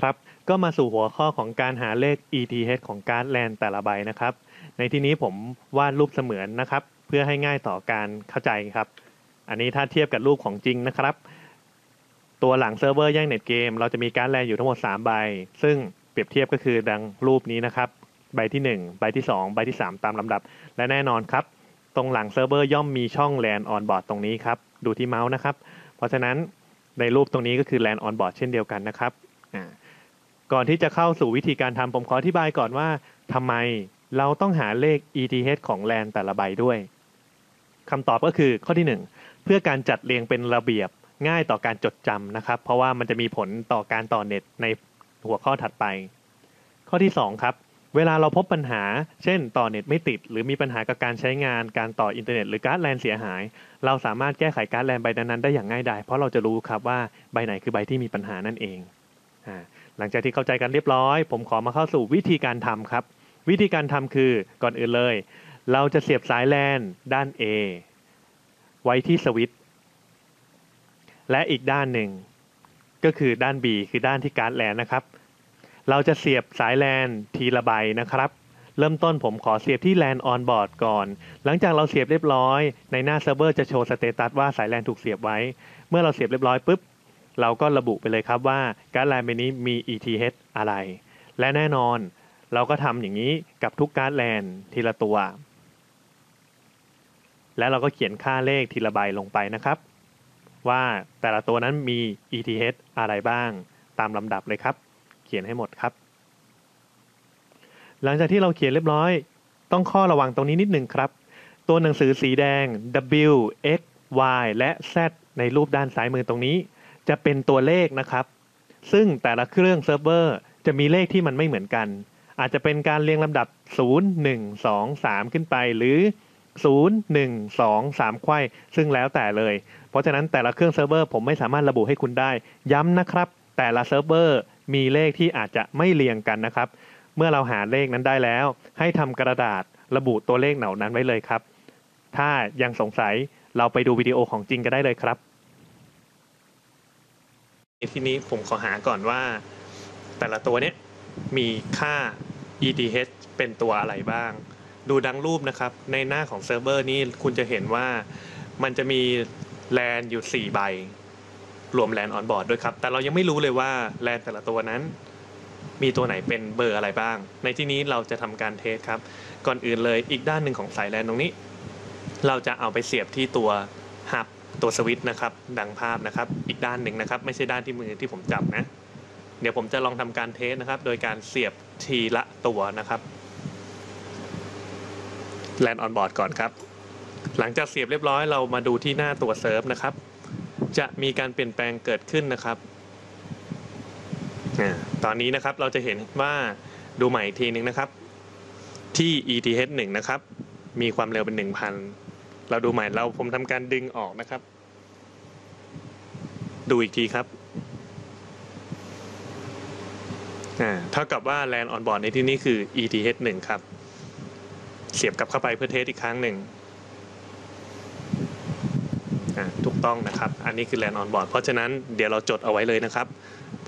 ครับก็มาสู่หัวข้อของการหาเลข ETH ของการ์ดแลนแต่ละใบนะครับ ในที่นี้ผมวาดรูปเสมือนนะครับ เพื่อให้ง่ายต่อการเข้าใจครับ อันนี้ถ้าเทียบกับรูปของจริงนะครับ ตัวหลังเซิร์ฟเวอร์แย่งเน็ตเกมเราจะมีการ์ดแลนอยู่ทั้งหมด 3 ใบ ซึ่งเปรียบเทียบก็คือดังรูปนี้นะครับ ใบที่ 1 ใบที่ 2 ใบที่ 3 ตามลำดับ และแน่นอนครับ ตรงหลังเซิร์ฟเวอร์ย่อมมีช่องแลนออนบอร์ดตรงนี้ครับดูที่เมาส์นะครับ เพราะฉะนั้นในรูปตรงนี้ก็คือแลนออนบอร์ดเช่นเดียวกันนะครับอ่า ก่อนที่จะเข้าสู่วิธีการทำผมขออธิบายก่อนว่าทำไมเราต้องหาเลข ETH ของแลนแต่ละใบด้วยคำตอบก็คือข้อที่ 1 เพื่อการจัดเรียงเป็นระเบียบง่ายต่อการจดจำนะครับ เพราะว่ามันจะมีผลต่อการต่อเน็ตในหัวข้อถัดไป ข้อที่ 2 ครับ เวลาเราพบปัญหา เช่น ต่อเน็ตไม่ติด หรือมีปัญหากับการใช้งานการต่ออินเทอร์เน็ตหรือการ์ดแลนเสียหาย เราสามารถแก้ไขการ์ดแลนใบนั้นๆได้อย่างง่ายดายเพราะเราจะรู้ครับว่าใบไหนคือใบที่มีปัญหานั่นเองอ่า ลังจากที่เข้าใจกันเรียบร้อย ผมขอมาเข้าสู่วิธีการทำครับ วิธีการทำคือก่อนอื่นเลย เราจะเสียบสายแลนด้าน A ไว้ที่สวิตช์และอีกด้านหนึ่ง ก็คือด้าน B คือด้านที่การ์ดแลนนะครับ เราจะเสียบสายแลนทีละใบนะครับ เริ่มต้นผมขอเสียบที่แลนออนบอร์ดก่อน หลังจากเราเสียบเรียบร้อย ในหน้าเซิร์ฟเวอร์จะโชว์สเตตัสว่าสายแลนถูกเสียบไว้ เมื่อเราเสียบเรียบร้อยปุ๊บ เราก็ระบุไปเลยครับว่าการ์ดแลนใบนี้มี ETH อะไร และแน่นอนเราก็ทำอย่างนี้กับทุกการ์ดแลนทีละตัว และเราก็เขียนค่าเลขทีละใบลงไปนะครับ ว่าแต่ละตัวนั้นมี ETH อะไรบ้าง ตามลำดับเลยครับ เขียนให้หมดครับ หลังจากที่เราเขียนเรียบร้อย ต้องข้อระวังตรงนี้นิดหนึ่งครับ ตัวหนังสือสีแดง W X Y และ Z ในรูปด้านซ้ายมือตรงนี้ จะเป็นตัวเลขนะครับ ซึ่งแต่ละเครื่องเซิร์ฟเวอร์จะมีเลขที่มันไม่เหมือนกัน อาจจะเป็นการเรียงลำดับ 0 1 2 3 ขึ้นไป หรือ 0 1 2 3ไขว้ซึ่งแล้วแต่เลย เพราะฉะนั้นแต่ละเครื่องเซิร์ฟเวอร์ผมไม่สามารถระบุให้คุณได้ ย้ำนะครับ แต่ละเซิร์ฟเวอร์มีเลขที่อาจจะไม่เรียงกันนะครับ เมื่อเราหาเลขนั้นได้แล้ว ให้ทำกระดาษระบุตัวเลขเหล่านั้นไว้เลยครับ ถ้ายังสงสัยเราไปดูวิดีโอของจริงก็ได้เลยครับ ทีนี้ผมขอหาก่อนว่า แต่ละตัวเนี้ยมีค่า ETH เป็นตัวอะไรบ้าง ดูดังรูปนะครับ ในหน้าของเซิร์ฟเวอร์นี้คุณจะเห็นว่ามันจะมีแลนอยู่ 4 ใบ รวมแลนออนบอร์ดด้วยครับ แต่เรายังไม่รู้เลยว่าแลนแต่ละตัวนั้น มีตัวไหนเป็นเบอร์อะไรบ้าง ในที่นี้เราจะทำการเทสครับ ก่อนอื่นเลยอีกด้านหนึ่งของสายแลนตรงนี้ เราจะเอาไปเสียบที่ตัวหับ ตัวสวิตช์นะครับดังภาพนะครับ อีกด้านหนึ่งนะครับ ไม่ใช่ด้านที่มือที่ผมจับนะ เดี๋ยวผมจะลองทำการเทสนะครับ โดยการเสียบทีละตัวนะครับแลนออนบอร์ดก่อนครับ หลังจากเสียบเรียบร้อยเรามาดูที่หน้าตัวเซิร์ฟนะครับ จะมีการเปลี่ยนแปลงเกิดขึ้นนะครับตอนนี้นะครับเราจะเห็นว่าดูใหม่อีกทีหนึ่งนะครับ ที่ ETH 1นะครับ มีความเร็วเป็น 1,000 เราดูใหม่เราผมทำการดึงออกนะครับ ดูอีกทีครับเท่ากับว่า LAN on board ในที่นี้คือ ETH 1ครับ เสียบกลับเข้าไปเพื่อเทสอีกครั้งหนึ่งถูกต้องนะครับ อันนี้คือ LAN on board เพราะฉะนั้นเดี๋ยวเราจดเอาไว้เลยนะครับ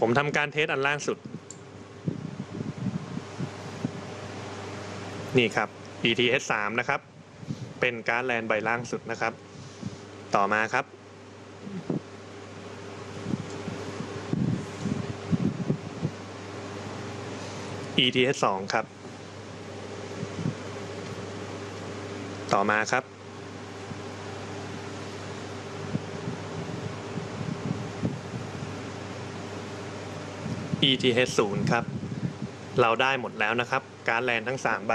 ผมทำการเทสอันล่างสุด นี่ครับ ETH 3นะครับ เป็นการ์ดแลนใบล่างสุดนะครับ ต่อมาครับ ETH 2ครับ ต่อมาครับ ETH 0ครับ เราได้หมดแล้วนะครับ การแลนทั้ง 3 ใบ